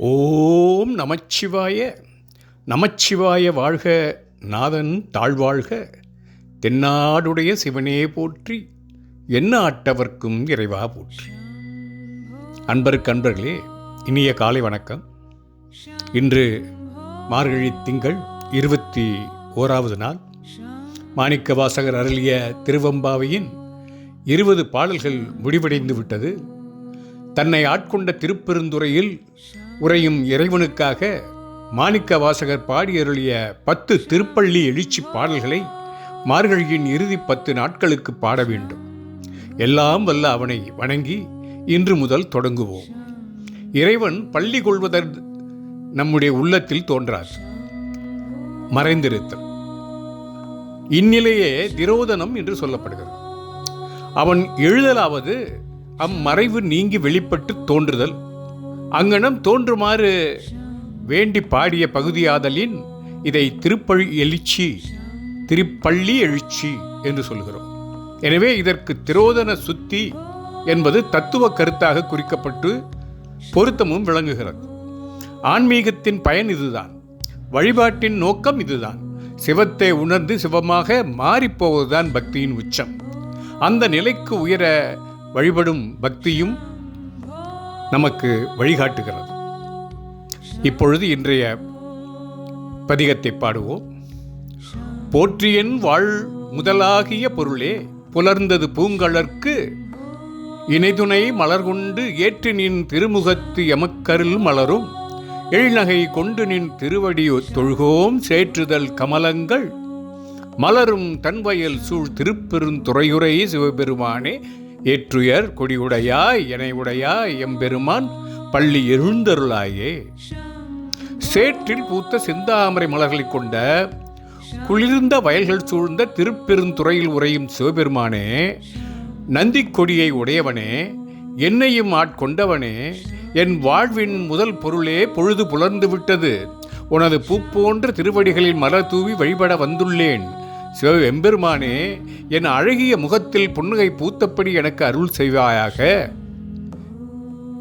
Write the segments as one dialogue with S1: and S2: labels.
S1: ஓம் நமச்சிவாய. நமச்சிவாய வாழ்க நாதன் தாழ்வாழ்க. தென்னாடுடைய சிவனே போற்றி என்ன ஆட்டவர்க்கும் இறைவா போற்றி. அன்பருக்கு அன்பர்களே இனிய காலை வணக்கம். இன்று மார்கழி திங்கள் இருபத்தி ஓராவது நாள். மாணிக்க வாசகர் அருளிய திருவம்பாவையின் இருபது பாடல்கள் முடிவடைந்து விட்டது தன்னை ஆட்கொண்ட திருப்பெருந்துறையில் உரையும் இறைவனுக்காக மாணிக்க வாசகர் பாடியருளிய பத்து திருப்பள்ளி எழுச்சி பாடல்களை மார்கழியின் இறுதி பத்து நாட்களுக்கு பாட வேண்டும். எல்லாம் வல்ல அவனை வணங்கி இன்று முதல் தொடங்குவோம். இறைவன் பள்ளி கொள்வதற் நம்முடைய உள்ளத்தில் தோன்றார். மறைந்திருத்தல். இந்நிலையே திரோதனம் என்று சொல்லப்படுகிறது. அவன் எழுதலாவது அம்மறைவு நீங்கி வெளிப்பட்டு தோன்றுதல். அங்கனம் தோன்றுமாறு வேண்டி பாடிய பகுதியாதலின் இதை திருப்பழி எழுச்சி திருப்பள்ளி எழுச்சி என்று சொல்கிறோம். எனவே இதற்கு திரோதன சுத்தி என்பது தத்துவ கருத்தாக குறிக்கப்பட்டு பொருத்தமும் விளங்குகிறது. ஆன்மீகத்தின் பயன் இதுதான். வழிபாட்டின் நோக்கம் இதுதான். சிவத்தை உணர்ந்து சிவமாக மாறிப்போவதுதான் பக்தியின் உச்சம். அந்த நிலைக்கு உயர வழிபடும் பக்தியும் நமக்கு வழிகாட்டுகிறது. இப்பொழுது இன்றைய பதிகத்தை பாடுவோம். போற்றியன் வாழ் முதலாகிய பொருளே புலர்ந்தது பூங்கலர்க்கு இணைதுணை மலர் கொண்டு ஏற்று நின் திருமுகத்து எமக்கருள் மலரும் எழில்நகை கொண்டு நின் திருவடி தொழுகோம் சேற்றுதல் கமலங்கள் மலரும் தன்வயல் சூழ் திருப்பெருந்துறையுரை சிவபெருமானே ஏற்றுயர் கொடியுடையாய் இணையுடையாய் எம்பெருமான் பள்ளி எழுந்தருளாயே. சேற்றில் பூத்த சிந்தாமரை மலர்களைக் கொண்ட குளிர்ந்த வயல்கள் சூழ்ந்த திருப்பெருந்துறையில் உறையும் சிவபெருமானே நந்திக்கொடியை உடையவனே என்னையும் ஆட்கொண்டவனே என் வாழ்வின் முதல் பொருளே பொழுது புலர்ந்து விட்டது. உனது பூ போன்ற திருவடிகளில் மலர் தூவி வழிபட வந்துள்ளேன். சிவ என் அழகிய முகத்தில் புன்னகை பூத்தபடி எனக்கு அருள் செய்வாயாக.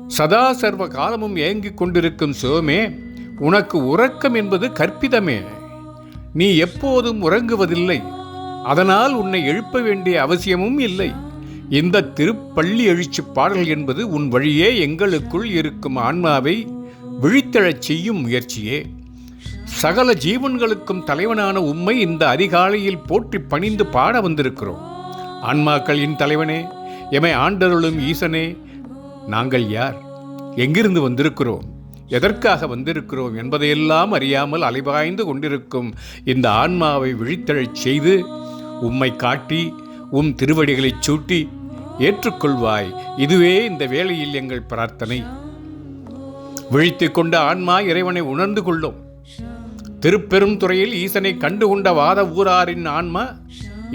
S1: சதா சர்வ காலமும் ஏங்கிக் கொண்டிருக்கும் சிவமே உனக்கு உறக்கம் என்பது கற்பிதமே. நீ எப்போதும் உறங்குவதில்லை அதனால் உன்னை எழுப்ப வேண்டிய அவசியமும் இல்லை. இந்த திருப்பள்ளி எழுச்சி பாடல் என்பது உன் வழியே எங்களுக்குள் இருக்கும் ஆன்மாவை விழித்தெழச் செய்யும் முயற்சியே. சகல ஜீவன்களுக்கும் தலைவனான உம்மை இந்த அதிகாலையில் போற்றி பணிந்து பாட வந்திருக்கிறோம். ஆன்மாக்களின் தலைவனே எமை ஆண்டருளும் ஈசனே நாங்கள் யார்? எங்கிருந்து வந்திருக்கிறோம்? எதற்காக வந்திருக்கிறோம் என்பதையெல்லாம் அறியாமல் அலைபாய்ந்து கொண்டிருக்கும் இந்த ஆன்மாவை விழித்தழச் செய்து உம்மை காட்டி உம் திருவடிகளைச் சூட்டி ஏற்றுக்கொள்வாய். இதுவே இந்த வேளையில் எங்கள் பிரார்த்தனை. விழித்து கொண்ட ஆன்மா இறைவனை உணர்ந்து கொள்ளும். திருப்பெரும் துறையில் ஈசனை கண்டுகொண்ட வாத ஊராரின் ஆன்மா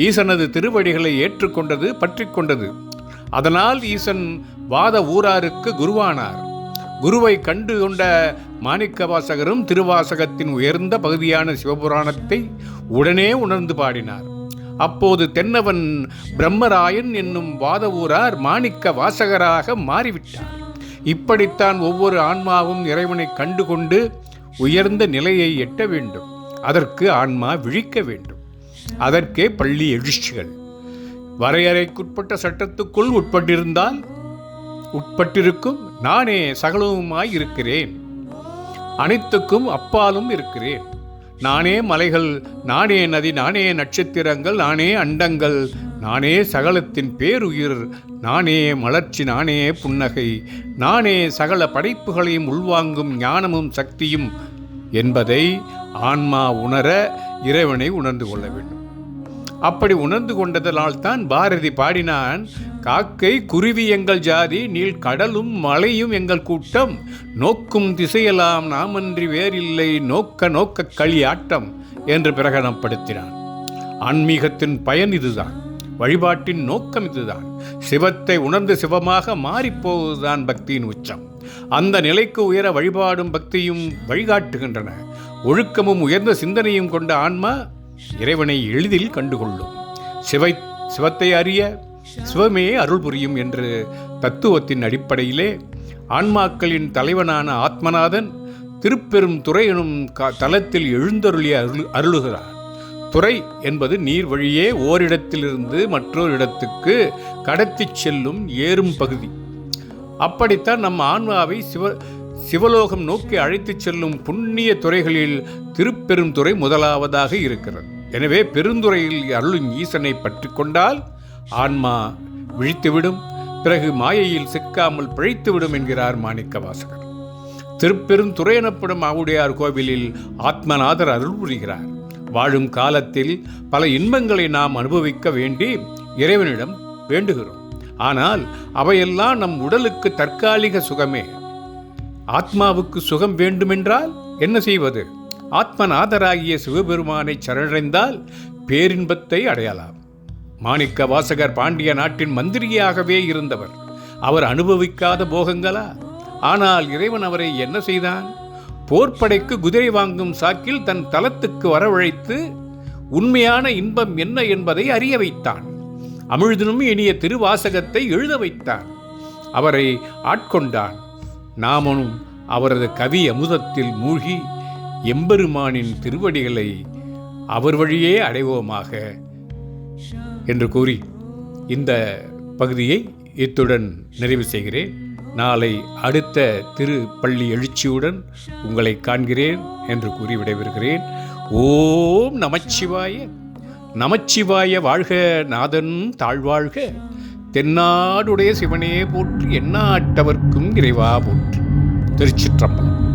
S1: ஈசனது திருவடிகளை ஏற்றுக்கொண்டது பற்றி கொண்டது. அதனால் ஈசன் வாத ஊராருக்கு குருவானார். குருவை கண்டு கொண்ட மாணிக்க வாசகரும் திருவாசகத்தின் உயர்ந்த பகுதியான சிவபுராணத்தை உடனே உணர்ந்து பாடினார். அப்போது தென்னவன் பிரம்மராயன் என்னும் வாத ஊரார் மாணிக்க வாசகராக மாறிவிட்டார். இப்படித்தான் ஒவ்வொரு ஆன்மாவும் இறைவனை கண்டுகொண்டு உயர்ந்த நிலையை எட்ட வேண்டும். அதற்கு ஆன்மா விழிக்க வேண்டும். அதற்கே பள்ளி எழுச்சிகள். வரையறைக்குட்பட்ட சட்டத்துக்குள் உட்பட்டிருந்தால் உட்பட்டிருக்கும் நானே சகலவுமாய் இருக்கிறேன். அனைத்துக்கும் அப்பாலும் இருக்கிறேன். நானே மலைகள் நானே நதி நானே நட்சத்திரங்கள் நானே அண்டங்கள் நானே சகலத்தின் பேருயிர் நானே மலர்ச்சி நானே புன்னகை. நானே சகல படைப்புகளையும் உள்வாங்கும் ஞானமும் சக்தியும் என்பதை ஆன்மா உணர இறைவனை உணர்ந்து கொள்ள வேண்டும். அப்படி உணர்ந்து கொண்டதனால் தான் பாரதி பாடினான் காக்கை குருவி எங்கள் ஜாதி நீள் கடலும் மலையும் எங்கள் கூட்டம். நோக்கும் திசையெல்லாம் நாமன்றி வேறில்லை நோக்க நோக்க களி ஆட்டம் என்று பிரகடனப்படுத்தினான். ஆன்மீகத்தின் பயன் இதுதான். வழிபாட்டின் நோக்கம் இதுதான். சிவத்தை உணர்ந்து சிவமாக மாறிப்போவதுதான் பக்தியின் உச்சம். அந்த நிலைக்கு உயர வழிபாடும் பக்தியும் வழிகாட்டுகின்றன. ஒழுக்கமும் உயர்ந்த சிந்தனையும் கொண்ட ஆன்மா இறைவனை எளிதில் கண்டுகொள்ளும். சிவை சிவத்தை அறிய சிவமே அருள் புரியும் என்று தத்துவத்தின் அடிப்படையிலே ஆன்மாக்களின் தலைவனான ஆத்மநாதன் திருப்பெரும் துறை எனும் க- தலத்தில் எழுந்தருளிய அருள் அருளுகிறார். துறை என்பது நீர் வழியே ஓரிடத்திலிருந்து மற்றொரு இடத்துக்கு கடத்திச் செல்லும் ஏறும் பகுதி. அப்படித்தான் நம் ஆன்மாவை சிவ சிவலோகம் நோக்கி அழைத்துச் செல்லும் புண்ணிய துறைகளில் திருப்பெருந்துறை முதலாவதாக இருக்கிறது. எனவே பெருந்துறையில் அருளும் ஈசனை பற்றி கொண்டால் ஆன்மா விழித்துவிடும் பிறகு மாயையில் சிக்காமல் பிழைத்துவிடும் என்கிறார் மாணிக்க வாசகர் திருப்பெருந்துறை எனப்படும் ஆவுடையார் கோவிலில் ஆத்மநாதர் அருள் புரிகிறார். வாழும் காலத்தில் பல இன்பங்களை நாம் அனுபவிக்க வேண்டி இறைவனிடம் வேண்டுகிறோம். ஆனால் அவையெல்லாம் நம் உடலுக்கு தற்காலிக சுகமே. ஆத்மாவுக்கு சுகம் வேண்டுமென்றால் என்ன செய்வது? ஆத்மநாதராகிய சிவபெருமானை சரணடைந்தால் பேரின்பத்தை அடையலாம். மாணிக்க வாசகர் பாண்டிய நாட்டின் மந்திரியாகவே இருந்தவர். அவர் அனுபவிக்காத போகங்களா? ஆனால் இறைவன் அவரை என்ன செய்தான்? போர்ப்படைக்கு குதிரை வாங்கும் சாக்கில் தன் தலத்துக்கு வரவழைத்து உண்மையான இன்பம் என்ன என்பதை அறிய வைத்தான். அமிழ்தினும் இனிய திருவாசகத்தை எழுத வைத்தான். அவரை ஆட்கொண்டான். நாமனும் அவரது கவி அமுதத்தில் மூழ்கி எம்பெருமானின் திருவடிகளை அவர் வழியே அடைவோமாக என்று கூறி இந்த பகுதியை இத்துடன் நிறைவு செய்கிறேன். நாளை அடுத்த திரு பள்ளி எழுச்சியுடன் உங்களை காண்கிறேன் என்று கூறி விடைபெறுகிறேன். ஓம் நமச்சிவாய. நமச்சிவாய வாழ்க நாதன் தாழ்வாழ்க. தென்னாடுடைய சிவனே போற்றி எண்ணாட்டவர்க்கும் இறைவா போற்று. திருச்சிற்றம்பலம்.